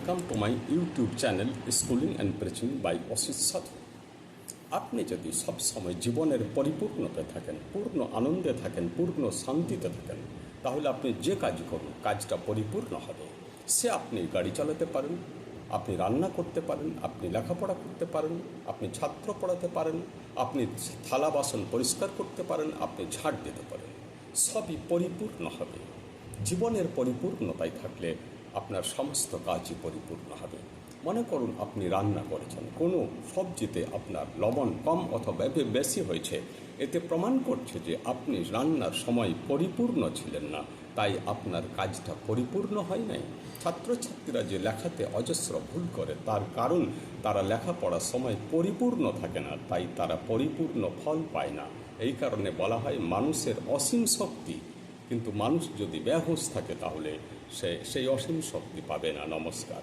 Welcome to my YouTube channel schooling and preaching by Asit Sadhu আপনি যদি সবসময় জীবনের পরিপূর্ণতে থাকেন, পূর্ণ আনন্দে থাকেন, পূর্ণ শান্তিতে থাকেন, তাহলে আপনি যে কাজ করুন, কাজটা পরিপূর্ণ হবে। সে আপনি গাড়ি চালাতে পারেন, আপনি রান্না করতে পারেন, আপনি লেখাপড়া করতে পারেন, আপনি ছাত্র পড়াতে পারেন, আপনি থালা বাসন পরিষ্কার করতে পারেন, আপনি ঝাড় দিতে পারেন। সবই পরিপূর্ণ হবে। জীবনের পরিপূর্ণতায় থাকলে আপনার সমস্ত কাজই পরিপূর্ণ হবে। মনে করুন, আপনি রান্না করেছেন। কোনো সবজিতে আপনার লবণ কম অথবা বেশি হয়েছে। এতে প্রমাণ করছে যে আপনি রান্নার সময় পরিপূর্ণ ছিলেন না। তাই আপনার কাজটা পরিপূর্ণ হয় নাই। ছাত্রছাত্রীরা যে লেখাতে অজস্র ভুল করে, তার কারণ তারা লেখাপড়ার সময় পরিপূর্ণ থাকে না। তাই তারা পরিপূর্ণ ফল পায় না। এই কারণে বলা হয় মানুষের অসীম শক্তি কিন্তু মানুষ যদি ব্যহস থাকে তাহলে সে সেই অসীম শক্তি পাবে না। নমস্কার।